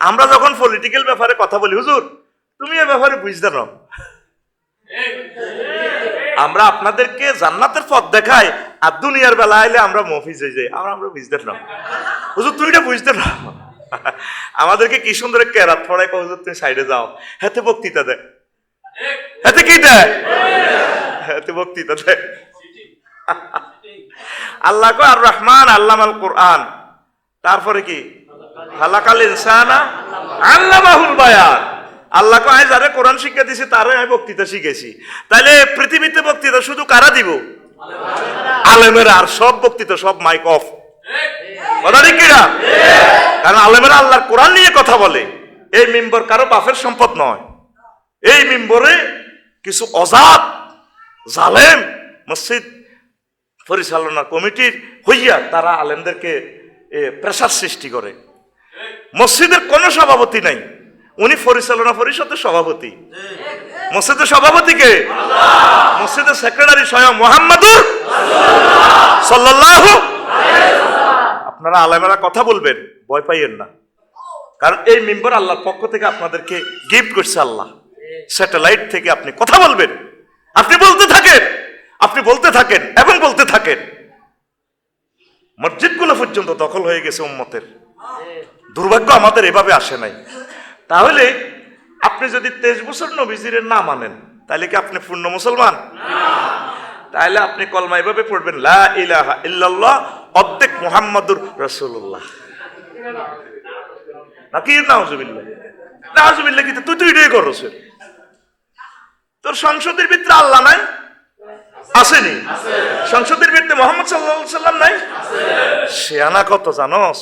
আমরা যখন পলিটিক্যাল ব্যাপারে কথা বলি, হুজুর, তুমি এ ব্যাপারে বুঝতে নাও। আমরা আপনাদেরকে জান্নাতের পথ দেখাই, আর দুনিয়ার বেলা আইলে আমরা মফিজ হয়ে যাই আমরা আমরা বুঝতে না হুজুর, তুমি এটা বুঝতে না আমাদেরকে কি সুন্দর কেরাত কো হুজুর, তুমি সাইডে যাও। হাতে বক্তৃতা দেয় হেতে কি দেয় হাতে বক্তৃতা দেয় আল্লাহ আর রহমান আল্লাহ আল কোরআন। তারপরে কি? খালাকাল ইনসানা আল্লামাহুল বায়ান। আল্লাহ কো আজ আরে কোরআন শিক্ষা দিছি, তারে আমি বক্তৃতা শিখেছি তাহলে পৃথিবীতে বক্তৃতা শুধু কারা দিব? আর সব সব কারণ আলেমেরা কোরআন নিয়ে কথা বলে। এই মেম্বর কারও বাপের সম্পদ নয়। এই মেম্বরে কিছু অজাত, জালেম, মসজিদ পরিচালনা কমিটির হইয়া তারা আলেমদেরকে প্রেশার সৃষ্টি করে। মসজিদের কোনো সভাপতি নাই। উনি পরিচালনা পরিষদের সভাপতি। মসজিদের সভাপতি কে? মসজিদের সেক্রেটারি স্বয়ং মোহাম্মদুর সাল্লাল্লাহু আপনারা আলেমেরা কথা বলবেন, ভয় পাইয়েন না। কারণ এই মেম্বার আল্লাহর পক্ষ থেকে আপনাদেরকে গিফট করছে আল্লাহ। স্যাটেলাইট থেকে আপনি কথা বলবেন। আপনি বলতে থাকেন, আপনি বলতে থাকেন এবং বলতে থাকেন। মসজিদগুলো পর্যন্ত দখল হয়ে গেছে উম্মতের। দুর্ভাগ্য আমাদের এভাবে আসে নাই। তাহলে আপনি যদি তেইশ বছর নবীজিরের না মানেন তাহলে কি আপনি পূর্ণ মুসলমান? তাহলে আপনি কলমা এভাবে পড়বেন লা ইলাহা ইল্লাল্লাহ অর্ধেক মুহাম্মাদুর রাসূলুল্লাহ। নাকি? নাউজুবিল্লাহ। নাউজুবিল্লাহ কি? তুই তুই এটাই করছ তোর সংসদের ভিতরে আল্লাহ নাই? আসেনি? সংসদের ভিতরে মোহাম্মদ সাল্লাল্লাহু সাল্লাম নাই? শেয়ানা কত জানোস?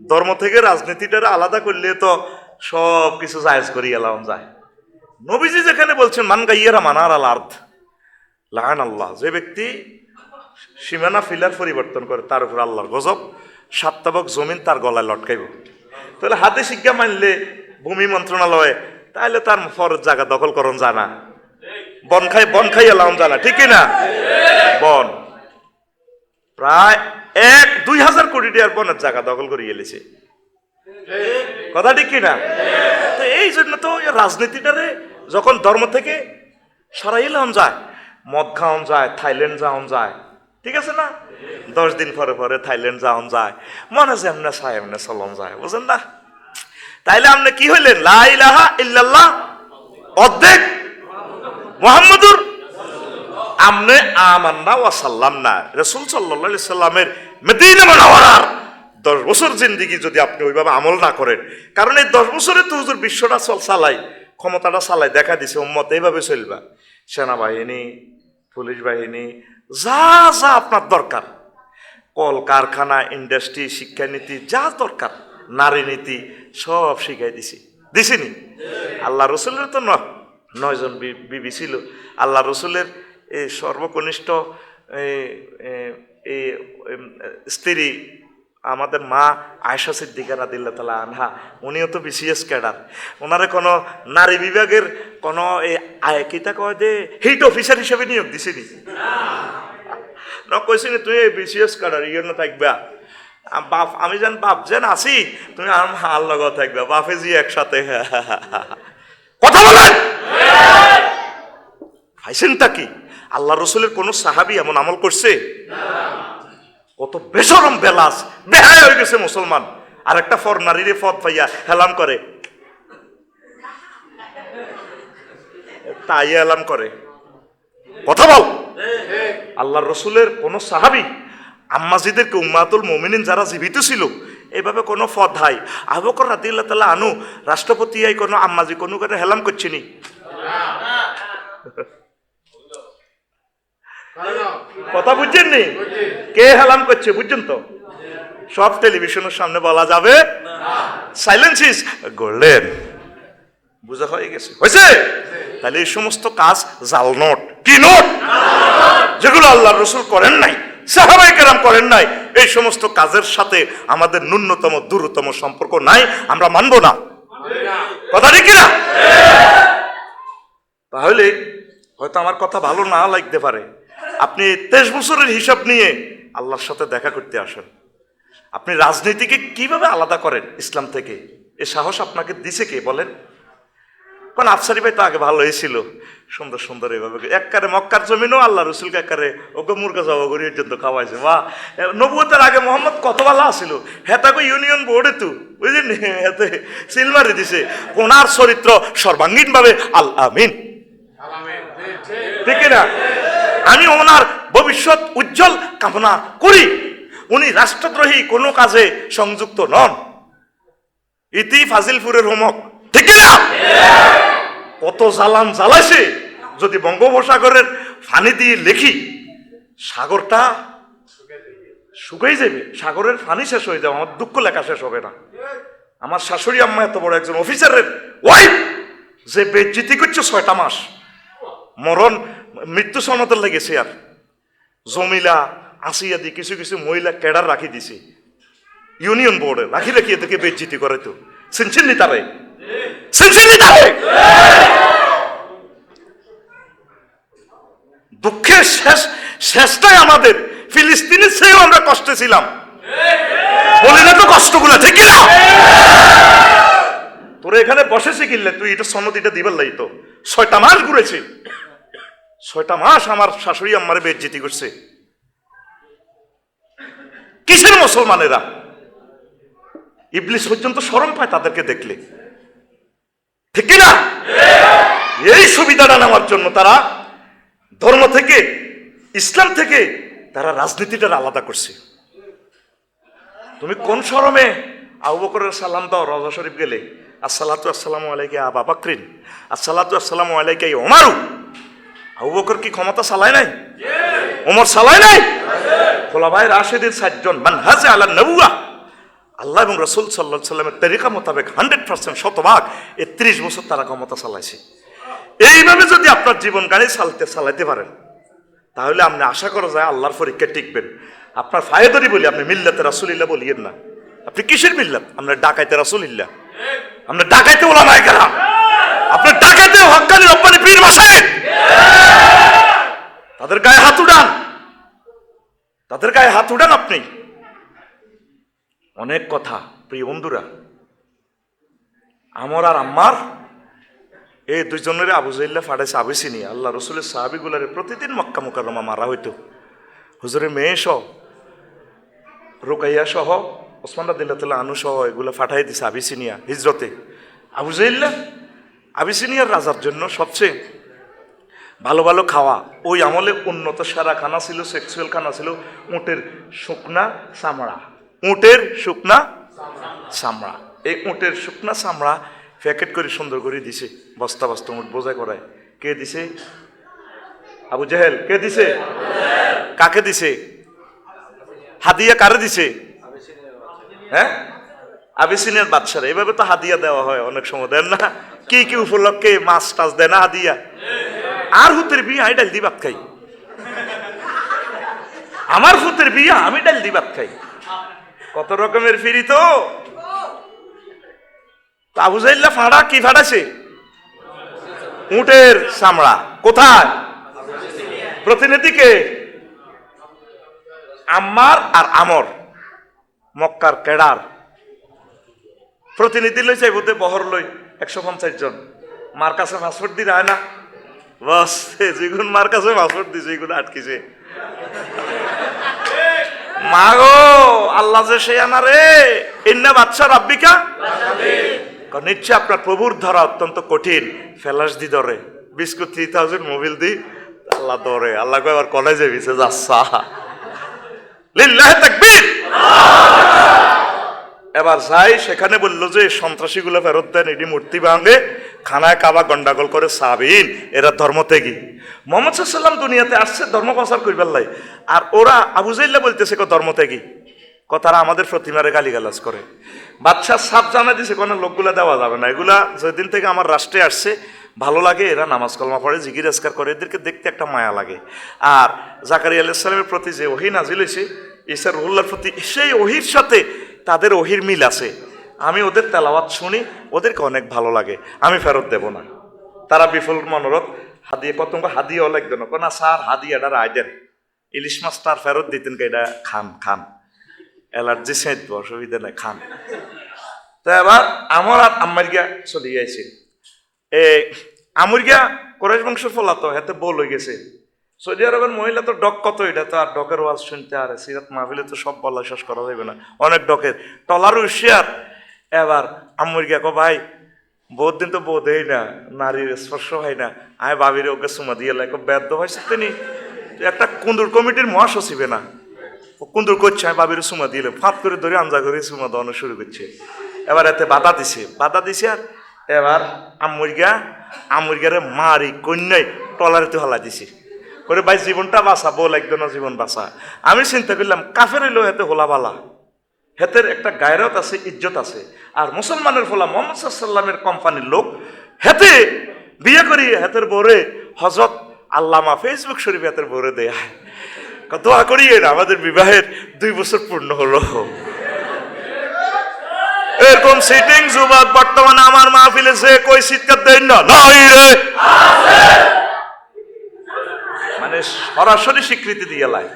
ধর্ম থেকে রাজনীতিটা আলাদা করলে তো সব কিছু জায়েজ করি এলাম যায়। নবীজি যেখানে বলছেন, মান গাইয়ারা মানার আল আর্থ লাহান আল্লাহ যে ব্যক্তি সীমানা ফিলার পরিবর্তন করে, তার উপর আল্লাহর গজব, সাত্তাবক জমিন তার গলায় লটকাইব। তাহলে হাতে শিক্ষা মানলে ভূমি মন্ত্রণালয়ে, তাহলে তার ফরজ জায়গা দখল করন জানা বন খাই বন খাই এলাম জানা ঠিক না? বন। প্রায় এক, দুই হাজার কোটি টাকার বনের জায়গা দখল করে এলেছে। কথা ঠিক কিনা? তো এই জন্য তো রাজনীতিটারে যখন ধর্ম থেকে সরাইলাম যায়, মদ খাওয়ান যায়, থাইল্যান্ড যাওয়ান যায়, ঠিক আছে না? দশ দিন পরে পরে থাইল্যান্ড যাওয়ান যায়, মনে যে এমনি চায় এমনি চলন যায় বুঝলেন না? তাইলে আপনি কি হইলেন? লা ইলাহা ইল্লাল্লাহ, অর্ধেক মোহাম্মদুর আমনে আমান্না ওয়া সাল্লাম না রসুল সাল্লাহ সাল্লামের মেদিনা মানাওয়ার দশ বছর জিন্দিগি যদি আপনি ওইভাবে আমল না করেন। কারণ এই দশ বছরে তো হুজুর বিশ্বটা চল চালাই, ক্ষমতাটা চালাই, দেখা দিছে, উম্মত এইভাবে চলবা। সেনাবাহিনী, পুলিশ বাহিনী, যা যা আপনার দরকার। কল কারখানা ইন্ডাস্ট্রি, শিক্ষানীতি, যা দরকার, নারী নীতি, সব শিখাই দিছি। দিছিনি? আল্লাহ রসুলের তো ন- নয়জন বিবি ছিল। আল্লাহ রসুলের এই সর্বকনিষ্ঠ এই- এই- এই স্ত্রী আমাদের মা আয়সা সিদ্দিকা রাদিল্লা তালা আনহা, উনিও তো বিসিএস ক্যাডার। ওনারে কোনো নারী বিভাগের কোনো এই আয়, কিতা কয় যে হিট অফিসার হিসেবে নিয়োগ দিছিনি? ন কইছি নি তুই বিসিএস ক্যাডার ইয়ে না থাকবা। বাপ, আমি যেন বাপ যেন আছি, তুমি আর হাল লগত থাকবে, বাপে জি একসাথে। কথা বলেন পাইছেনটা কি? আল্লাহ রসুলের কোন সাহাবি এমন আমল করছে? কত বেসরম বেলাস বেহায় হয়ে গেছে মুসলমান। আর একটা ফর নারীরে ফদ পাইয়া হেলাম করে। তাই এলাম করে। কথা বল। আল্লাহর রসুলের কোন সাহাবি, আম্মাজিদেরকে উম্মাতুল মোমিনিন যারা জীবিত ছিল, এভাবে কোনো ফদ হাই আবকর রাতিল্লাহ তালা আনু রাষ্ট্রপতি আই কোনো আম্মাজি কোনো করে হেলাম করছে নি? কথা বুঝছেন নি? কে হেলাম করছে বুঝছেন তো? সব টেলিভিশনের সামনে বলা যাবে সাইলেন্স ইজ গোল্ডেন বুঝা হয়ে গেছে। হয়েছে? তাহলে এই সমস্ত কাজ জাল নোট। কি নোট? যেগুলো আল্লাহ রসুল করেন নাই সাহাবাই কেরাম করেন নাই, এই সমস্ত কাজের সাথে আমাদের ন্যূনতম দূরতম সম্পর্ক নাই, আমরা মানব না। কথা ঠিক না তাহলে হয়তো আমার কথা ভালো না লাগতে পারে। আপনি তেইশ বছরের হিসাব নিয়ে আল্লাহর সাথে দেখা করতে আসেন। আপনি রাজনীতিকে কীভাবে আলাদা করেন ইসলাম থেকে? এ সাহস আপনাকে দিছে কে? বলেন। কোন আফসারি ভাই তো আগে ভালোই ছিল। সুন্দর সুন্দর এভাবে এককারে মক্কার জমিনও আল্লাহ রসুলকে এককারে ওকে মুরগা জবা করি জন্য খাওয়াইছে। বা নবুয়তের আগে মোহাম্মদ কত ভালো আসিল হেতাকে ইউনিয়ন বোর্ডে তো বুঝলেন? হেতে সিলমারি দিছে। কোনার চরিত্র সর্বাঙ্গীনভাবে আল আমিন। ঠিক না আমি ওনার ভবিষ্যৎ উজ্জ্বল কামনা করি। উনি রাষ্ট্রদ্রোহী কোনো কাজে সংযুক্ত নন। ইতি ফাজিলপুরের হোমক। ঠিক না কত জ্বালান জ্বালাইছে যদি বঙ্গোপসাগরের ফানি দিয়ে লেখি, সাগরটা শুকাই যাবে সাগরের ফানি শেষ হয়ে যাবে, আমার দুঃখ লেখা শেষ হবে না। আমার শাশুড়ি আম্মা এত বড় একজন অফিসারের ওয়াইফ যে বেজ্জিতি করছে ছয়টা মাস। মরণ মৃত্যু সনতের লেগেছে আর জমিলা আসিয়া দি কিছু কিছু মহিলা কেডার রাখি দিছে। ইউনিয়ন বোর্ডে রাখি রাখি এদেরকে বেজ্জিতি করে তো সিনসিন তারে সিনসিন তারে দুঃখের শেষ, শেষটাই আমাদের। ফিলিস্তিনের চেয়েও আমরা কষ্টে ছিলাম। বলি না তো কষ্টগুলো ঠিক না তোরা এখানে বসেছি কিনলে তুই, এটা সনদ এটা দিবার লাই তো। ছয়টা মাস ঘুরেছে। ছয়টা মাস আমার শাশুড়ি আম্মারে বেজ্জিতি করছে। কিসের মুসলমানেরা? ইবলিস পর্যন্ত শরম পায় তাদেরকে দেখলে। ঠিক না এই সুবিধাটা নেওয়ার জন্য তারা ধর্ম থেকে, ইসলাম থেকে তারা রাজনীতিটা আলাদা করছে। তুমি কোন শরমে আবু বকরের সালাম দাও রজা শরীফ গেলে? আসসালাতু আসসালামু আলাইকে আবা বাকরিন। আসসালাতু আসসালামু আলাইকে ওমারু আবু বকর কি ক্ষমতা চালায় নাই? ওমর চালায় নাই? খোলাবাই রাশেদের সাতজন মানহাজে আলা নবুয়া। আল্লাহ এবং রসুল সাল্লাহ সাল্লামের তরিকা মোতাবেক হান্ড্রেড পার্সেন্ট শতভাগ এ ত্রিশ বছর তারা ক্ষমতা চালাইছে। এইভাবে যদি আপনার জীবন গাড়ি চালাতে চালাইতে পারেন তাহলে আপনি আশা করা যায় আল্লাহর পরীক্ষা টিকবেন। আপনার ফায়দারি বলি আপনি মিল্লাতে রাসুলিল্লাহ বলিয়েন না। আপনি কিসের মিল্লাত? আপনার ডাকাইতে রাসুলিল্লাহ। আপনার ডাকাইতে ওলা নাই কেন আপনার ডাকাইতে হকানি রব্বানি পীর মাসায় তাদের গায়ে হাত উড়ান তাদের গায়ে হাত উঠান আপনি। অনেক কথা, প্রিয় বন্ধুরা। আমার আর আম্মার, এই দুজনের আবু জাইল্লা ফাড়াইছে আবিসিনি আল্লাহ রসুলের সাহাবিগুলারে প্রতিদিন মক্কা মুকাররমা মারা হইতো। হুজুরের মেয়ে সহ, রোকাইয়া সহ, ওসমান রাদিল্লাহ আনু সহ এগুলো ফাটাই দিছে আবিসিনিয়া হিজরতে। আবু জাইল্লা আবিসিনিয়ার রাজার জন্য সবচেয়ে ভালো ভালো খাওয়া। ওই আমলে উন্নত সারা খানা ছিল সেক্সুয়াল খানা ছিল, উটের শুকনা চামড়া। উটের শুকনা চামড়া। এই উটের শুকনা চামড়া প্যাকেট করে সুন্দর করে দিছে। বস্তা বস্তা উঠ বোঝাই করায়। কে দিছে? আবু জাহেল। কে দিছে? কাকে দিছে? হাদিয়া কারে দিছে? হ্যাঁ? আবিসিনিয়ার বাচ্চারা এভাবে তো হাদিয়া দেওয়া হয় অনেক সময়, দেন না? কি কি উপলক্ষে মাছ টাছ দেয় না হাদিয়া? আর হুতের বিয়ে আমি ডাল দি ভাত খাই। আমার হুতের বিয়ে আমি ডাল দি ভাত খাই। কত রকমের ফিরি তো? আবু জাইল্লা ফাড়া কি ফাড়াছে উটের চামড়া। কোথায়? প্রতিনিধিকে আম্মার আর আমর। মক্কার কেডার। প্রতিনিধি লই চাইব বহর লই একশো পঞ্চাশ জন। মার কাছে পাসপোর্ট দি রায় না। বস যেগুন মার কাছে পাসপোর্ট দিছে এগুলো মা গো আল্লাহ যে সে আনা রে ইন্না বাচ্চা রাব্বিকা। নিশ্চয় আপনার প্রভুর ধরা অত্যন্ত কঠিন। ফেলাস দি ধরে। বিস্কুট থ্রি থাউজেন্ড, মোবিল দি। আল্লাহ ধরে। আল্লাহ এবার কলেজে বিছে যাচ্ছা। লিল্লাহ তাকবীর। এবার যাই, সেখানে বলল যে, সন্ত্রাসীগুলো ফেরত দেন, এটি মূর্তি ভাঙে। খানায় কাবা গন্ডাগোল করে সাবিন, এরা ধর্ম ত্যাগী। মোহাম্মদ সাল্লাম দুনিয়াতে আসছে, ধর্ম প্রচার করবার লাই। আর ওরা আবু জাইল্লা বলতেছে কো, ধর্ম ত্যাগী। কথারা আমাদের প্রতিমারে গালিগালাজ করে। বাচ্চা সাপ জানা দিছে কোনো লোকগুলা দেওয়া যাবে না। এগুলা যেদিন থেকে আমার রাষ্ট্রে আসছে, ভালো লাগে, এরা নামাজ কলমা পড়ে জিগির আজকার করে, এদেরকে দেখতে একটা মায়া লাগে। আর জাকারি আলাইসালামের প্রতি যে ওহি নাজিল হয়েছে ঈসা রুল্লার প্রতি সেই ওহির সাথে তাদের ওহির মিল আছে। আমি ওদের তেলাওয়াত শুনি, ওদেরকে অনেক ভালো লাগে। আমি ফেরত দেব না। তারা বিফল মনোরথ, হাদিয়ে পতঙ্গ হাদিয়েও লাগবে না। না স্যার হাদিয়াটা রায় দেন। ইলিশ মাছ তার ফেরত দিতেন এটা খান খান। অ্যালার্জি সেঁতব অসুবিধা নেই, খান। তো এবার আমার আর আম্মার গিয়া চলে গেছে এ, আমুর গিয়া কোরেশ বংশের ফলা তো হাতে বল হয়ে গেছে। সৌদি আরবের মহিলা তো ডক কত এটা, তো আর ডকের ওয়াজ শুনতে আর সিরাত মাহফিলে তো সব বলা শেষ করা যাবে না। অনেক ডকের। টলার হুশিয়ার এবার আম্মুর গিয়া কো ভাই, বহুত দিন তো বোধ হয় না, নারীর স্পর্শ হয় না। আয় বাবির ওকে সুমা দিয়ে লাগে ব্যর্থ হয়েছে তিনি একটা কুন্দুর কমিটির মহাসচিবে না? ও কুন্দুর করছে, আমি বাবির সুমা দিলে ফাঁপ করে ধরে আঞ্জা করে সুমা দেওয়ানো শুরু করছে। এবার এতে বাধা দিছে বাধা দিছে আর এবার আমুরগা আমুরগারে মারি কন্যাই টলারিতে হলা দিছে। করে ভাই, জীবনটা বাঁচা, বল একজনের জীবন বাঁচা। আমি চিন্তা করলাম, কাফের হইলেও এতে হোলা বালা হেতের একটা গায়রত আছে, ইজ্জত আছে। আর মুসলমানের ফলা মোহাম্মদ সাল্লামের কোম্পানির লোক হেতে বিয়ে করি হেতের বোরে হজরত আল্লামা ফেসবুক শরীফ হেতের বোরে দেয়া দোয়া করিয়ে না আমাদের বিবাহের দুই বছর পূর্ণ হলো। এরকম সিটিং জুবাদ বর্তমানে আমার মাহফিলে সে কই শীতকার দেন না, নাই রে। মানে সরাসরি স্বীকৃতি দিয়ে লাই।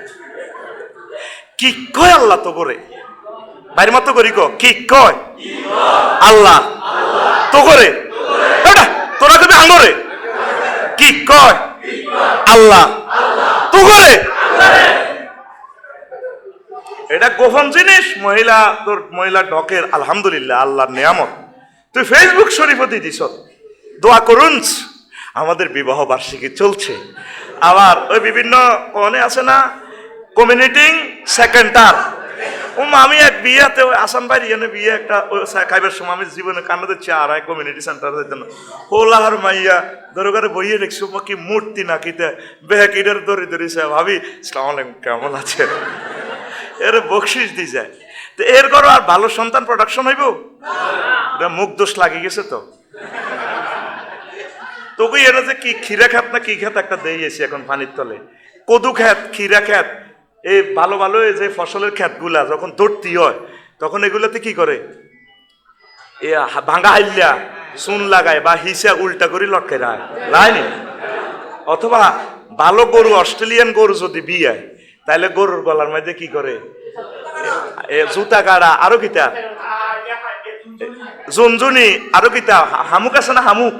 কি কয় আল্লাহ তো করে বাইরের মতো করি কো। কয়? আল্লাহ। তো করে। তোরা কবি আঙরে কি কয়? আল্লাহ। তো করে। এটা গোপন জিনিস, মহিলা, তোর মহিলা ডকের আলহামদুলিল্লাহ, আল্লাহর নিয়ামত। তুই ফেসবুক শরীফ দিয়ে দিস। দোয়া করুন। আমাদের বিবাহ বার্ষিকী চলছে। আবার ওই বিভিন্ন কনে আছে না কমিউনিটিং সেকেন্ডার ও আমি এক বিয়েতে, ওই আসাম বাড়ি এনে বিয়ে একটা খাইবার সময় আমি জীবনে কান্না দিচ্ছি এক কমিউনিটি সেন্টারের জন্য। হোলাহার মাইয়া, ধরো করে বইয়ে দেখছি কি মূর্তি না কিতে? বেহে কিটার দড়ি ধরিছে ভাবি, সালাম আলাইকুম, কেমন আছে? এর বকশিস দি যায় তো এর করো আর ভালো সন্তান প্রোডাকশন হইব? মুখ দোষ লাগিয়ে গেছে তো। তোকে এরা যে কি খিরা খাত না কি খাত একটা দেই দিয়েছি এখন পানির তলে। কদু খ্যাত খিরা খ্যাত এই ভালো ভালো যে ফসলের খ্যাতগুলা যখন দৌড়তি হয়, তখন এগুলোতে কি করে? এ ভাঙ্গা হাইল্লা, চুন লাগায় বা হিসা উল্টা করে লটকে রায় রায়নি অথবা ভালো গরু, অস্ট্রেলিয়ান গরু যদি বিয়ায় তাহলে গরুর গলার মধ্যে কি করে? জুতা গাড়া আরও কিতা? জুনজুনি আরও কিতা? হামুক আছে না হামুক?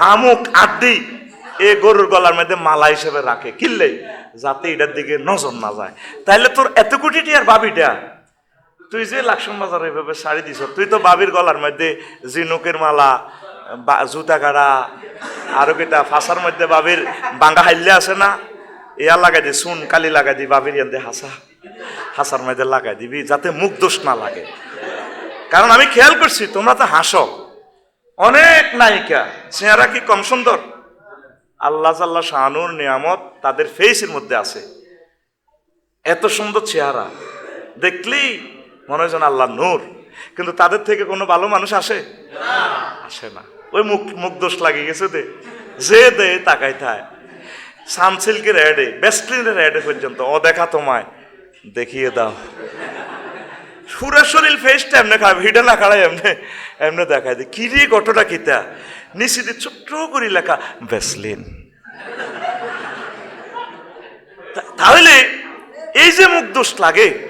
হামুক, আড্ডি। এ গরুর গলার মধ্যে মালা হিসেবে রাখে। কিনলে যাতে এটার দিকে নজর না যায়। তাহলে তোর এত কোটিটি আর বাবিটা তুই যে লাকসম বাজার এভাবে শাড়ি দিছ, তুই তো বাবির গলার মধ্যে জিনুকের মালা জুতা গাড়া আরও কিটা ফাঁসার মধ্যে বাবির বাঙ্গা হাইলে আছে না? ইয়া লাগাই দি সুন কালি লাগাই দি, বাবির ইয়ান হাসা। হাসার মধ্যে লাগাই দিবি, যাতে মুখ দোষ না লাগে। কারণ আমি খেয়াল করছি, তোমরা তো হাসো। অনেক নায়িকা, চেহারা কি কম সুন্দর? আল্লাহ সাল্লাহ শাহানুর নিয়ামত তাদের ফেসের মধ্যে আছে। এত সুন্দর চেহারা। দেখলেই মনে হয় যেন আল্লাহ নূর। কিন্তু তাদের থেকে কোনো ভালো মানুষ আসে? আসে না। ওই মুখ মুখ দোষ লাগিয়ে গেছে দে। যে দে তাকাই থায়। সানসিল্কের অ্যাডে বেস্টলিনের অ্যাডে পর্যন্ত ও দেখা তোমায়। দেখিয়ে দাও। সুরের শরীর ফেসটা এমনি খায় ভিডে না খাড়ায় এমনি এমনি দেখায় দে। কি রে, ঘটনা কিতা নিশ্চিত ছোট্ট করে লেখা তা- তাহলে এই যে মুখ দোষ লাগে,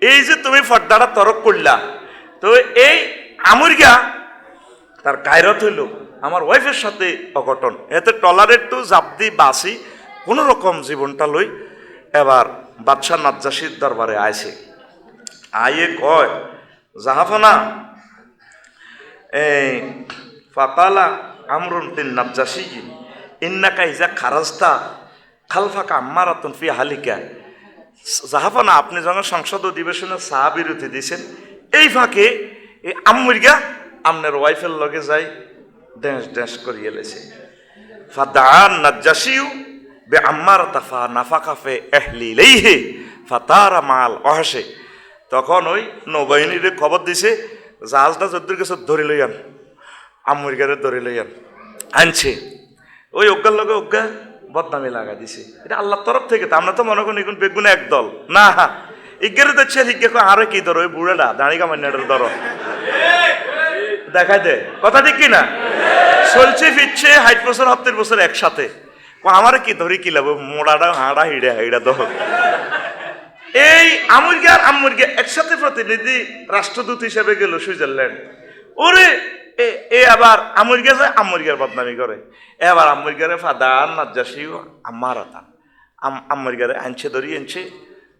এই যে তুমি ফর্দাটা তরক করলা, তো এই আমুরগা তার গায়রত হইল আমার ওয়াইফের সাথে অঘটন। এতে টলারের টু জাবদি বাসি কোনো রকম জীবনটা লই এবার বাদশাহ নাজ্জাসির দরবারে আইছে। আইয়ে কয়, জাহাফনা ফাকালা আমরুন তিন নাজ্জাসি ইন্নাকা ইজা খারাস্তা খালফাকা আম্মারাতুন ফি হালিকা জাহাফনা আপনি যখন সংসদ অধিবেশনে চা বিরতি দিয়েছেন, এই ফাঁকে এই আম্মুরগা আপনার ওয়াইফের লগে যাই ড্যান্স ড্যান্স করিয়ে লেছে। ফাদান নাজ্জাসিউ বে আম্মার তাফা নাফা কাফে এহলি লেইহে ফাতারা মাল অহাসে তখন ওই নৌবাহিনীর খবর দিছে, জাহাজটা যদ্দুর গেছে ধরে লইয়ান। আম্মুরগারে ধরে লইয়ান আনছে। ওই অজ্ঞার লগে অজ্ঞা বদনামি লাগা দিছে। এটা আল্লাহর তরফ থেকে তো। আমরা তো মনে করি এখন বেগুন একদল। না, হা। ইজ্ঞের দেখছে ইজ্ঞে আরে কি ধরো ওই বুড়েটা, দাঁড়িয়ে কামান্যাটার ধরো। দেখাই দে। কথা ঠিক কি না চলছে, ফিরছে, হাইট বছর হপ্তের বছর একসাথে। আমার কি ধরি কি লাভ? মোড়াটা, হাঁড়া, হিড়ে, হিড়া ধর। এই আমুরগা আর আমুরগা একসাথে প্রতিনিধি রাষ্ট্রদূত হিসেবে গেল সুইজারল্যান্ড। ওরে এ- এ আবার আমুরগা যায় আমুরগার বদনামি করে। এবার আমুরগারে ফাদান, নাজ্জাসি আমার আতান আমুরগারে আনছে ধরি আনছে,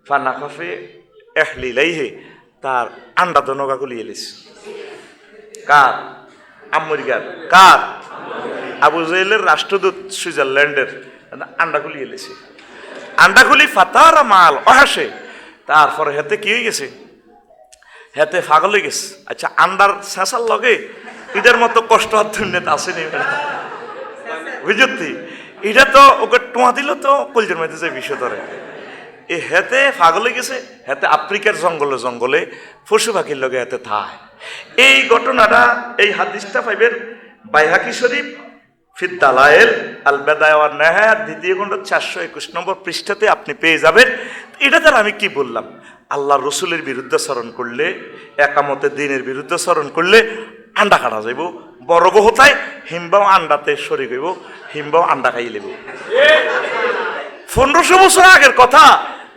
ফানা কফে এহলিলাই হে তার আন্ডা তো নগা খুলিয়ে লিছে। কার? আমুরগার কার? আবু জাহেলের রাষ্ট্রদূত সুইজারল্যান্ডের। আন্ডা খুলিয়ে এলেছে আন্ডা খুলি ফাতার মাল অহাসে। তারপরে হেতে কি হয়ে গেছে? হেতে ফাগল হয়ে গেছে। আচ্ছা আন্ডার শেষার লগে এদের মতো কষ্ট আর দুর্নীতি আসেনি বুঝতি এটা তো ওকে টোয়া দিল তো কলজের মধ্যে যে বিষয় ধরে। এ হেতে হয়ে গেছে, হেতে আফ্রিকার জঙ্গলে জঙ্গলে পশু পাখির লগে হেতে থায়। এই ঘটনাটা, এই হাদিসটা পাইবেন বাইহাকি শরীফ, ফিদ্দালায়েল আল বেদায়ার নেহায়াত, দ্বিতীয় খণ্ড চারশো একুশ নম্বর পৃষ্ঠাতে আপনি পেয়ে যাবেন। এটা দ্বারা আমি কি বললাম? আল্লাহ রসুলের বিরুদ্ধে স্মরণ করলে একামতে দিনের বিরুদ্ধে স্মরণ করলে আন্ডা কাটা যাইব। বড় হতায়, হিমবাও আন্ডাতে সরি গইব হিমবাও আন্ডা খাই লেব। পনেরোশো বছর আগের কথা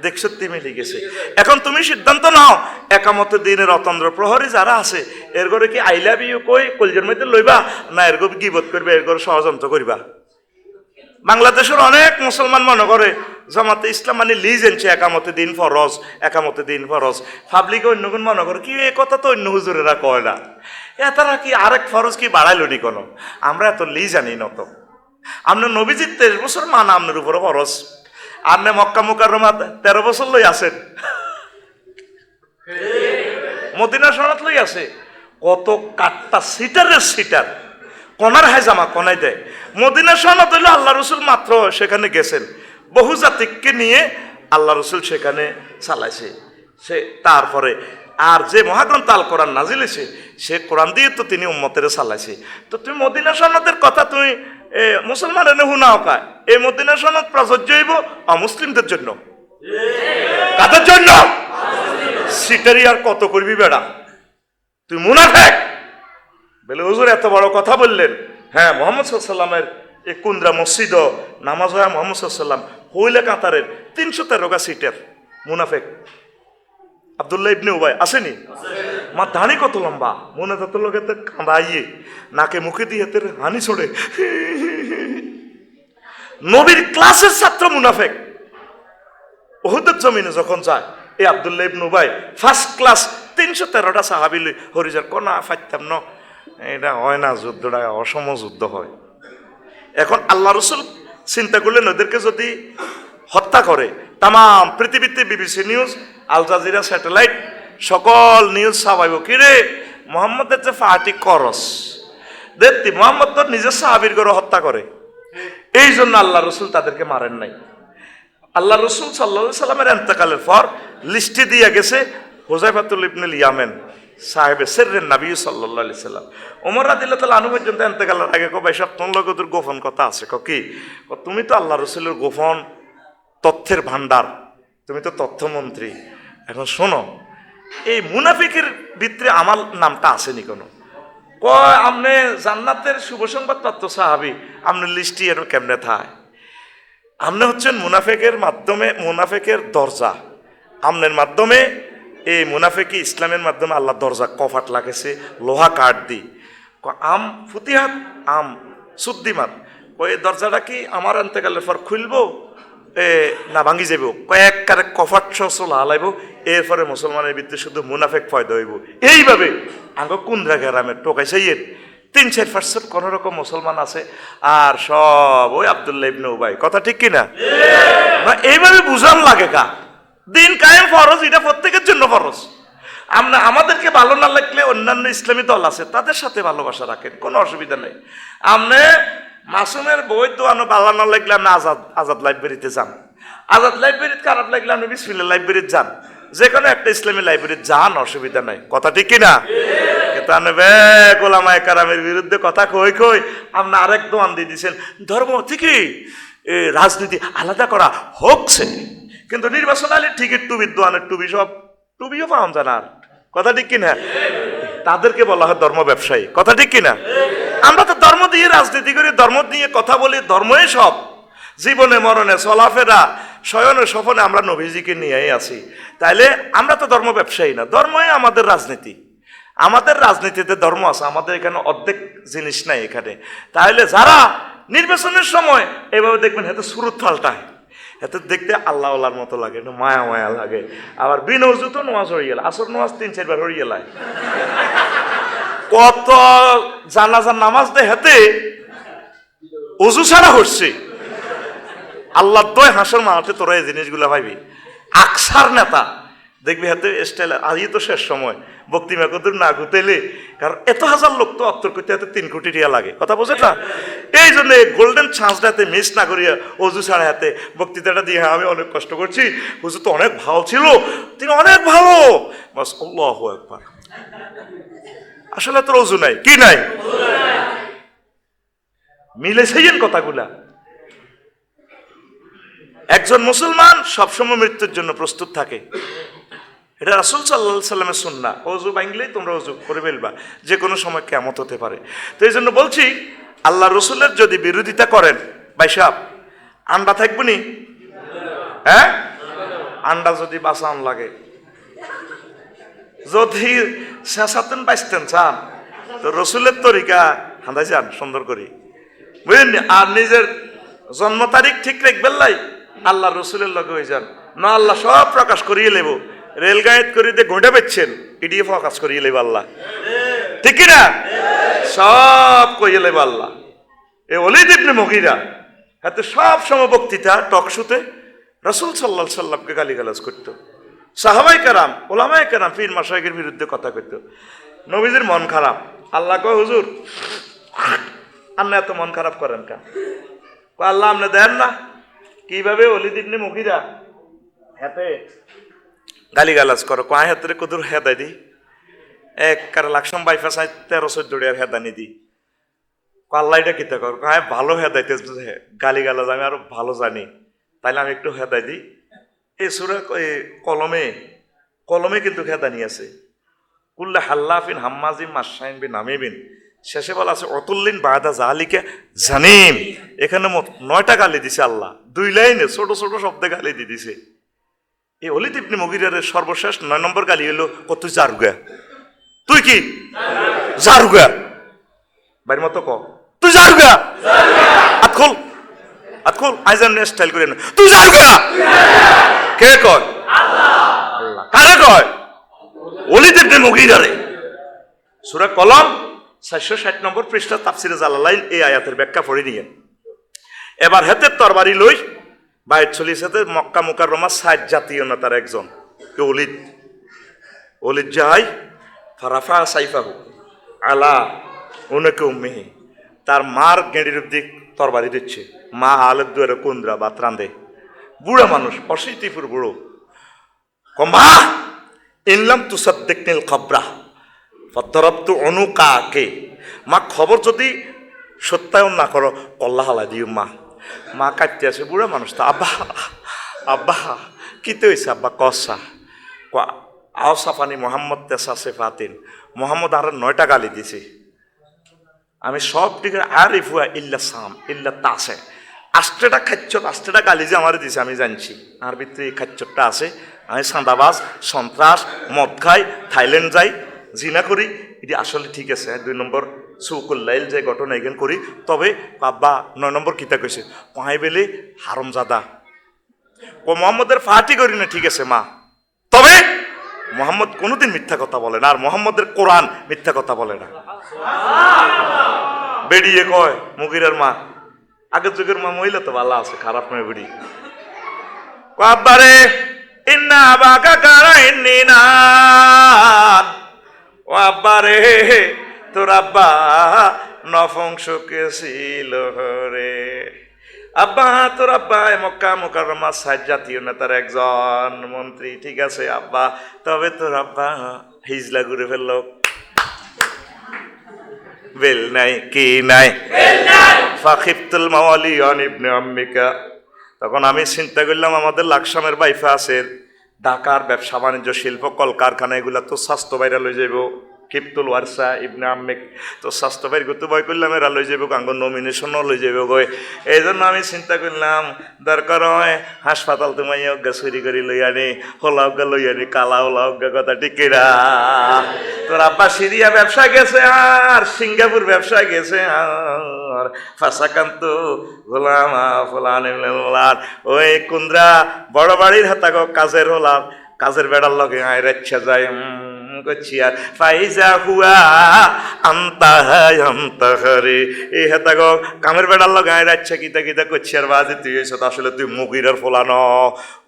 দেখছ মিলে গেছে। এখন তুমি সিদ্ধান্ত নাও, একামত দিনের অতন্দ্র প্রহরী যারা আছে, এর ঘরে কি আই লাভ ইউ কই, কলজের মধ্যে লইবা, না এর ঘরে গিবত করবে, এর ঘরে ষড়যন্ত্র করিবা? বাংলাদেশের অনেক মুসলমান মনে করে, জামাতে ইসলাম মানে লিজ এনছে, একামতে দিন ফরজ, একামতে দিন ফরজ। পাবলিকে অন্য কোন মনে করে, কি এই কথা তো অন্য হুজুরেরা কয় না? এ তারা কি আরেক ফরজ কি বাড়াইলো নি কোনো? আমরা এত লি জানি নত। আপনার নবীজির তেইশ বছর মান আপনার উপরে ফরজ। আপনি মক্কা মুকার তেরো বছর লই আছেন মদিনা সনাত লই আছে। কত কাটটা সিটারের সিটার। কনার হায় জামা কনাই দেয়। মদিনা সনাত হইলে আল্লাহ রসুল মাত্র সেখানে গেছেন। বহু জাতিককে নিয়ে আল্লাহ রসুল সেখানে চালাইছে। সে, তারপরে আর যে মহাগ্রন্থ আল কোরআন নাজিল হয়েছে সে কোরআন দিয়ে তো তিনি উম্মতের চালাইছে। তো তুমি মদিনা সনদের কথা তুমি এ, মুসলমান এনে হুনাও কা? এই মদিনা সনদ প্রযোজ্য হইব অমুসলিমদের জন্য। কাদের জন্য? সিটারি আর কত করবি বেড়া? তুই মুনাফেক বলে হুজুর এত বড় কথা বললেন। হ্যাঁ মোহাম্মদ সাল্লামের এই কুন্দ্রা মসজিদ নামাজ হয় মোহাম্মদ সাল্লাম হইলে কাতারের তিনশো তেরোগা সিটের। মুনাফেক। আবদুল্লাহ ইবনে উবাই, আসেনি? মা ধানি কত লম্বা? মনে তত লোকে তো কাঁদাইয়ে, নাকে মুখে দিয়ে হাতের হানি ছড়ে। নবীর ক্লাসের ছাত্র মুনাফেক। ওহুদের জমিনে যখন যায় এই আবদুল্লাহ ইবনু ভাই ফার্স্ট ক্লাস তিনশো তেরোটা সাহাবিলি হরিজার কোনা ফাইতাম ন। এটা হয় না যুদ্ধটা অসম যুদ্ধ হয়। এখন আল্লাহ রসুল চিন্তা করলেন, ওদেরকে যদি হত্যা করে তাম পৃথিবীতে BBC news Al Jazeera satellite সকল নিউজ সাবাইব কিরে মোহাম্মদের যে ফাটি করস। দেখতি মোহাম্মদ তো নিজের সাহাবির করে হত্যা করে। এই জন্য আল্লাহ রসুল তাদেরকে মারেন নাই। আল্লাহ রসুল সাল্লা সাল্লামের এন্তকালের পর লিস্টে দিয়ে গেছে হোজাইফাতুল ইবনুল ইয়ামেন সাহেবে সেরেন নাবি সাল্লাহ আলি সাল্লাম। ওমর রাদিল্লা তালা আনু পর্যন্ত এন্তকালের আগে কো ভাই সব তোমার তোর গোপন কথা আছে ক কি? ক, তুমি তো আল্লাহ রসুলের গোপন তথ্যের ভান্ডার তুমি তো তথ্যমন্ত্রী। এখন শোনো, এই মুনাফিকের ভিতরে আমার নামটা আসেনি কোনো। কয় আপনি জান্নাতের শুভ সংবাদ প্রাপ্ত সাহাবি আপনি লিস্টি এর কেমনে থায়? আপনি হচ্ছেন মুনাফেকের মাধ্যমে, মুনাফেকের দরজা। আমনের মাধ্যমে, এই মুনাফেকি ইসলামের মাধ্যমে আল্লাহ দরজা কফাট লাগেছে, লোহা কাঠ দি। আম ফুতিহাত, আম সুদ্দিমাত এই দরজাটা কি আমার আনতে গেলে পর খুলবো? এ, না ভাঙি যাব কয়েক কারে কফাট সলা হালাইব এরপরে মুসলমানের ভিতরে শুধু মুনাফেক ফয়দা হইব। এইভাবে আঙ্গ কুন্দ্রা গ্রামের টোকাইছে ইয়ের তিন চার পার্সেন্ট কোন রকম মুসলমান আছে, আর সব ওই আবদুল্লাহ ইবনে উবাই। কথা ঠিক কিনা না? এইভাবে বুঝান লাগে কা? দিন কায়েম ফরজ, এটা প্রত্যেকের জন্য ফরজ। আমরা, আমাদেরকে ভালো না লাগলে অন্যান্য ইসলামী দল আছে, তাদের সাথে ভালোবাসা রাখেন, কোনো অসুবিধা নেই। আপনি মাসুমের বই তো আনো ভালো না লাগলে আপনি আজাদ আজাদ লাইব্রেরিতে যান আজাদ লাইব্রেরিতে খারাপ লাগলে আপনি বিসমিল্লা লাইব্রেরিতে যান যে কোনো একটা ইসলামী লাইব্রেরিতে যান, অসুবিধা নাই। কথা ঠিক কিনা? তানবে গোলামায় কারামের বিরুদ্ধে কথা কই কই। আপনি আরেক দোয়ান দিয়ে দিয়েছেন। ধর্ম ঠিকই রাজনীতি আলাদা করা হোকছে কিন্তু নির্বাচন আলী ঠিকই টুবির দোয়ানের টুবি সব টুবিও পাওয়া যায় না। কথা ঠিক কিনা? তাদেরকে বলা হয় ধর্ম ব্যবসায়ী। কথা ঠিক কিনা? আমরা তো ধর্ম দিয়ে রাজনীতি করি, ধর্ম দিয়ে কথা বলি, ধর্মই সব। জীবনে, মরণে, চলাফেরা, শয়নে স্বপনে আমরা নবীজিকে নিয়েই আছি। তাইলে আমরা তো ধর্ম ব্যবসায়ী না, ধর্মই আমাদের রাজনীতি। আমাদের রাজনীতিতে ধর্ম আছে, আমাদের এখানে অর্ধেক জিনিস নাই এখানে। তাহলে যারা নির্বাচনের সময়, এভাবে দেখবেন হাতে সুরত ফাল্টায় এত দেখতে আল্লাহ আল্লাহর মতো লাগে, একটু মায়া মায়া লাগে। আবার বিন অজু তো নোয়াজ গেল, আসর নোয়াজ তিন, চারবার হয়ে গেল। কত জানাজার নামাজ দে হেতে অজু ছাড়া হচ্ছে। আল্লাহ দয় হাসর মাঠে তোরা এই জিনিসগুলো ভাবি আকসার নেতা দেখবি হাতে স্টাইল আজই তো শেষ সময়। বক্তি মেকদুর না গুতেলে কারণ এত হাজার লোক তো অত্তর করতে হাতে তিন কোটি টিয়া লাগে। কথা বোঝে না? এই জন্য গোল্ডেন চান্সটা হাতে মিস না করিয়া অজু ছাড়া হাতে বক্তৃতাটা দিয়ে আমি অনেক কষ্ট করছি। হুজুর তো অনেক ভালো ছিল, তিনি অনেক ভালো। বাস, আল্লাহ একবার আসলে তোর অজু নাই, কি নাই? মিলে সেইন কথাগুলা। একজন মুসলমান সবসময় মৃত্যুর জন্য প্রস্তুত থাকে। এটা রাসুল সাল্লাহ সাল্লামের সুন্না। অজু ভাঙলেই তোমরা অজু করে ফেলবা যে কোনো সময় কেমত হতে পারে। তো এই জন্য বলছি, আল্লাহ রসুলের যদি বিরোধিতা করেন বাইসাব আন্ডা থাকব নি? হ্যাঁ? আন্ডা যদি বাঁচান লাগে। যদি শেষাতেন বাইসতেন, চান। তো রসুলের তরিকা হাঁদাই যান, সুন্দর করে। বুঝলেন আর নিজের জন্ম তারিখ ঠিক রাখবেন লাই? আল্লাহ রসুলের লগে হয়ে যান। না, আল্লাহ সব প্রকাশ করিয়ে লেব। রেলগাড়িত করে দিয়ে ঘোটা পেচ্ছেন ইডিয়ে প্রকাশ করিয়ে লেব আল্লাহ। ঠিক না সব কইয়ে লেব আল্লাহ। এ অলিদ ইবনে মহিরা এত সব সময় বক্তৃতা টক শুতে রসুল সাল্লাহ সাল্লামকে গালিগালাজ করতো। সাহাবাই কারাম ওলামাই কারাম পীর মাসাইকের বিরুদ্ধে কথা কইতো। নবীজির মন খারাপ। আল্লাহ কয়, হুজুর, আপনি এত মন খারাপ করেন কেন? আল্লাহ আপনি দেন না। কীভাবে অলিদ ইবনে মহিরা হাতে। গালিগালাজ করো কয় হাতে কদুর হেদাই দি? এক কার লাকসাম বাইফাস তেরো চোদ্দ আর হেদানি দি আল্লাহ এটা কিতা কর? হ্যাঁ ভালো হেদাইতে গালি গালাজ আমি আরও ভালো জানি। তাইলে আমি একটু হেদাই দিই এই সুরা কলমে কলমে কিন্তু হেদানি আছে। কুল্লা হাল্লাফিন হাম্মাজিম মাসাইন বিন নামিবিন শেষে বলা আছে, অতুল্লিন বাদা জাহালিকে জানিম। এখানে মোট নয়টা গালি দিছে আল্লাহ। দুই লাইনে ছোট ছোট শব্দে গালি দিয়ে দিছে। এই অলিদ ইবনে মগিরের সর্বশেষ নয় নম্বর গালি হলো, কত জারুগা তুই কি? জারুগা বাড়ির মতো ক? তুই জারুগা আত খোল আত খোল, আইজান স্টাইল করে তুই জারুগা কে কয়? আল্লাহ। কারে কয়? অলিদ ইবনে মগিরারে। সূরা কলম? 460 নম্বর পৃষ্ঠা তাফসিরে জালালাইন এই আয়াতের ব্যাখ্যা পড়ে নিয়েন। এবার হেতে তরবারি লই বাইর চলিস হেতে মক্কা মুকাররমা সাত জাতীয় নেতার একজন, কে অলিদ অলিদ যাই ফারাফা সাইফাহু আলা উনকে উম্মিহি। তার মার গেঁড়ির দিক তরবারি দিচ্ছে। মা আলের দুয়ারে কুন্দ্রা বা ত্রান্দে বুড়া মানুষ, অশীতিপুর বুড়ো। কমা ইনলাম তুসাদ্দিক নীল খবরা। ফতরপ্তু অনুকাকে। মা, খবর যদি সত্যায়ন না করো কল্লা হালা দিও মা। মা কাটতে আছে, বুড়া মানুষ তো। আব্বা আব্বা কিতে হয়েছে আব্বা, কসা আও সাফানি মোহাম্মদ তেসা সেফাতিন। মোহাম্মদ আর নয়টা গালি দিছে। আমি সব দিকে আর ইফুয়া ইল্লা সাম, ইল্লা তাসে। আষ্টেটা খাচ্ছত, আষ্টেটা গালি যে আমার দিছে, আমি জানছি। আর ভিতরে এই খাচ্ছরটা আছে। আমি সাঁদাবাজ সন্ত্রাস, মদ খাই, থাইল্যান্ড যাই জিনা করি, এটি আসলে ঠিক আছে দুই নম্বর চৌকুল্লাইল যে ঘটনা এখান করি, তবে বাবা নয় নম্বর কিতা কইছে পাই বেলে হারমজাদা। ও মোহাম্মদের ফাটি করি না, ঠিক আছে, মা। তবে মোহাম্মদ কোনোদিন মিথ্যা কথা বলে না, আর মোহাম্মদের কোরআন মিথ্যা কথা বলে না। বেরিয়ে কয়, মুগিরের মা, আগের যুগের মা মহিলা তো ভালো আছে, খারাপ নয় বেড়ি। আব্বারে, ইন্না বাকা কারা ইন্নি না ও আব্বা রে তোর আব্বা নফংসকে ছিল রে আব্বা তোর আব্বা মক্কা মোকাররমা সাত জাতীয় নেতার একজন মন্ত্রী ঠিক আছে আব্বা? তবে তোর আব্বা হিজলা ঘুরে ফেলল। বেল নাই কি নাই? ফাখিফতুল মাওয়ালি অন ইবনে আম্মিকা। তখন আমি চিন্তা করলাম আমাদের লাকসামের বাইফা আছে। ঢাকার ব্যবসা বাণিজ্য শিল্প কলকারখানা এগুলা তো স্বাস্থ্য বাইরে লয়ে যাইব। কিপ্তুল ওয়ারসা ইবনে আম্মেক। তো স্বাস্থ্য ভাই করতে ভয় করলাম, এরা লই যাবে আঙ্গ নমিনেশনও লই যাবে গই এই জন্য আমি চিন্তা করলাম, দরকার হয় হাসপাতাল তোমায় অজ্ঞা চুরি করে লই আনি হলা অজ্ঞা লই আনি কালা হলা অজ্ঞা কথা টিকেরা তোর আব্বা সিরিয়া ব্যবসা গেছে আর, সিঙ্গাপুর ব্যবসা গেছে আর। ফাঁসাকান্ত, গোলাম, ফলান ওই কুন্দ্রা বড় বাড়ির হাতাগো কাজের হলাম কাজের বেড়ার লগে আয়, রেচ্ছা যায় করছি আর ফাইজা হুয়া আন্তা হায় আন্তা হারে। এই হেতা গো কামের বেড়ার লগে আয় রাচ্ছা কিতা কিতা করছি আর বাজে। তুই এসে আসলে তুই মগিরার ফোলানো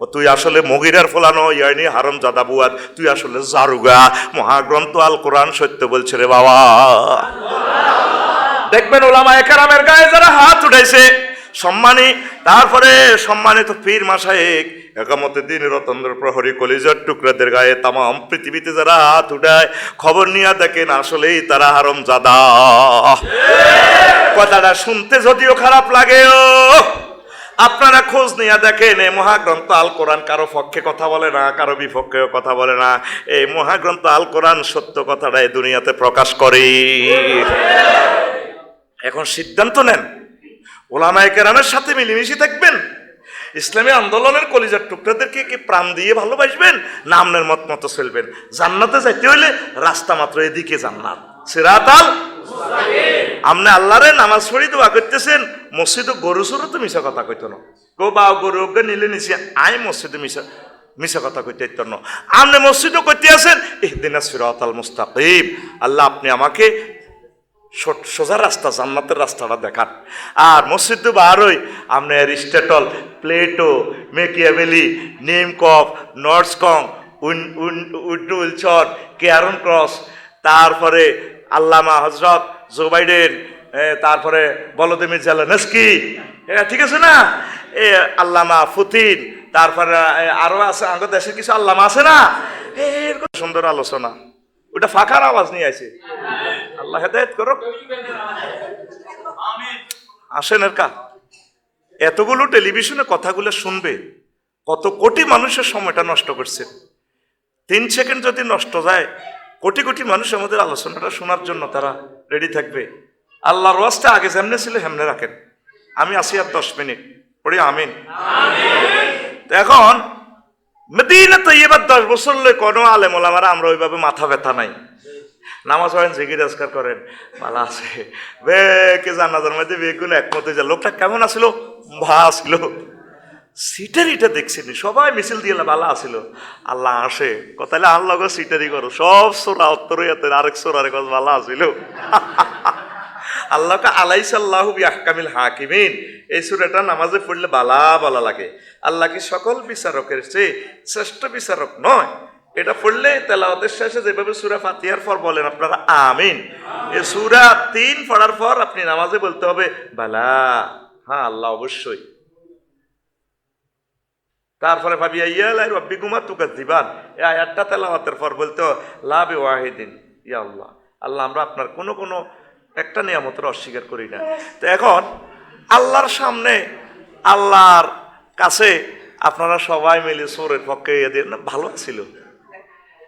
ও তুই আসলে মগিরার ফোলানো ইয়ানি হারম জাদা বুয়াত। তুই আসলে জারুগা। মহাগ্রন্থ আল কোরআন সত্য বলছে রে বাবা। দেখবেন ওলামা একরামের গায়ে যারা হাত উঠাইছে। সম্মানী, তারপরে সম্মানিত পীর মাসায়েক একামতে দিন রতন্দ্র প্রহরী কলিজার টুকরাদের গায়ে তামাম পৃথিবীতে যারা হাত উঠায়, খবর নিয়ে দেখেন আসলেই তারা হারম জাদা কথাটা শুনতে যদিও খারাপ লাগেও, আপনারা খোঁজ নিয়ে দেখেন, এই মহাগ্রন্থ আল কোরআন কারও পক্ষে কথা বলে না, কারও বিপক্ষেও কথা বলে না। এই মহাগ্রন্থ আল কোরআন সত্য কথাটা এই দুনিয়াতে প্রকাশ করে এখন সিদ্ধান্ত নেন। ওলামায় কেরামের সাথে মিলেমিশে থাকবেন। ইসলামী আন্দোলনের কলিজার টুকরাদেরকে কি প্রাণ দিয়ে ভালোবাসবেন? না আপনার মত মতো চলবেন। জান্নাতে যাইতে হইলে রাস্তা মাত্র এদিকে জান্নাত। সিরাতাল আপনি আল্লাহরে নামাজ পড়ি দোয়া করতেছেন, মসজিদে গরু সরু তো মিশা কথা কইতো না। গো বা গরু নিলে নিছে, আই মসজিদে মিশা মিশা কথা কইতে আপনি মসজিদও করতে আছেন, ইহদিনা সিরাতাল মুস্তাকিম। আল্লাহ আপনি আমাকে সোজা রাস্তা, জান্নাতের রাস্তাটা দেখান। আর মসজিদ বারোই আপনার অ্যারিস্টেটল, প্লেটো মেকিয়াভেলি নিমকপ নর্সকং, উন উডুলচর কেয়ারন ক্রস, তারপরে আল্লামা হজরত জো বাইডেন তারপরে বলদেমির জেলানস্কি। ঠিক আছে না? এ, আল্লামা ফুতিন, তারপরে আরও আছে, আমাদের দেশের কিছু আল্লামা আছে না? এরকম সুন্দর আলোচনা। ওটা ফাঁকার আওয়াজ নিয়ে আছে আল্লাহ হেদায়ত করো আসেন এর কা। এতগুলো টেলিভিশনে কথাগুলো শুনবে কত কোটি মানুষের সময়টা নষ্ট করছে। তিন সেকেন্ড যদি নষ্ট যায় কোটি কোটি মানুষ আমাদের আলোচনাটা শোনার জন্য তারা রেডি থাকবে। আল্লাহর ওয়াজটা আগে যেমনে ছিল হেমনে রাখেন। আমি আসি আর দশ মিনিট। পড়ি আমিন। এখন মেদিনা তো এবার দশ বছর কোনো আলেম ওলামারা আমরা ওইভাবে মাথা ব্যথা নাই। নামাজ পড়েন জিগির আজকার করেন। ভালো আছে। বে, কে জানাজার মধ্যে বেগুন একমতে যা লোকটা কেমন আসলো? ভা আসলো। সিটারিটা দেখছেন সবাই মিছিল দিয়ে ভালো আসিল। আল্লাহ আসে। কথালে আল্লাহ গো সিটারি করো। সব সোরা উত্তর আরেক সোর আরেক ভালো আসিল। আল্লাহকে আলাইসাল্লাহু বিয়াহকামিল হাকিমিন। এই সুরাটা নামাজে পড়লে বালা বালা লাগে। আল্লাহ কি সকল বিচারকের চেয়ে শ্রেষ্ঠ বিচারক নয়? এটা পড়লে তেলাওয়াতের শেষে যেভাবে সুরা ফাতিহার পর বলেন আপনারা, আমিন। এ সুরা তিন পড়ার পর আপনি নামাজে বলতে হবে, বালা হ্যাঁ আল্লাহ অবশ্যই। তারপরে ভাবি রব্বি কুমার তুকা দিবান এই আয়াতটা তেলাওয়াতের পর বলতে লাভে ওয়াহিদিন ইয়া আল্লাহ। আল্লাহ, আমরা আপনার কোনো কোনো, একটা নিয়ামতের অস্বীকার করি না। তো এখন, আল্লাহর সামনে, আল্লাহর কাছে আপনারা সবাই মিলে সোরের পক্ষে ইয়ে দিয়ে ভালো ছিল।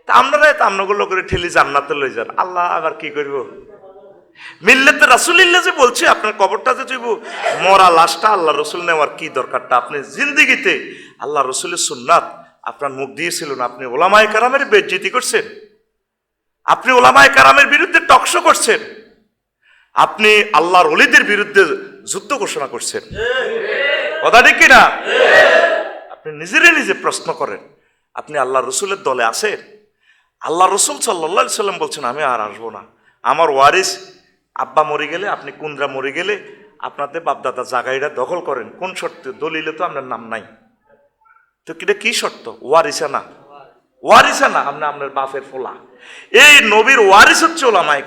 তা আপনারা তো করে ঠেলি জান্নাতে লই যান। আল্লাহ আবার কি করব? মিল্লেতে রাসুলিল্লা যে বলছে, আপনার কবরটা যে মরা লাশটা আল্লাহ রসুল নেওয়ার কি দরকারটা? আপনি জিন্দিগিতে আল্লাহ রসুলের সুন্নাত আপনার মুখ দিয়েছিলেন আপনি ওলামায় কারামের বেজ্জিতি করছেন। আপনি ওলামায় কারামের বিরুদ্ধে টকশো করছেন। আপনি আল্লাহর অলিদের বিরুদ্ধে যুদ্ধ ঘোষণা করছেন। কথা ঠিক কিনা? আপনি নিজেরে নিজে প্রশ্ন করেন, আপনি আল্লাহ রসুলের দলে আছেন? আল্লাহ রসুল সাল্লা সাল্লাম বলছেন, আমি আর আসব না। আমার ওয়ারিস, আব্বা মরে গেলে, আপনি কুন্দ্রা মরে গেলে আপনাদের বাপদাদা জাগাইরা দখল করেন। কোন শর্তে? দলিলে তো আপনার নাম নাই। তো এটা কি শর্ত? ওয়ারিসা না। ওয়ারিসা না, আপনি আপনার বাপের ফোলা। এই নবীর ওয়ারিস হচ্ছে ওলামায়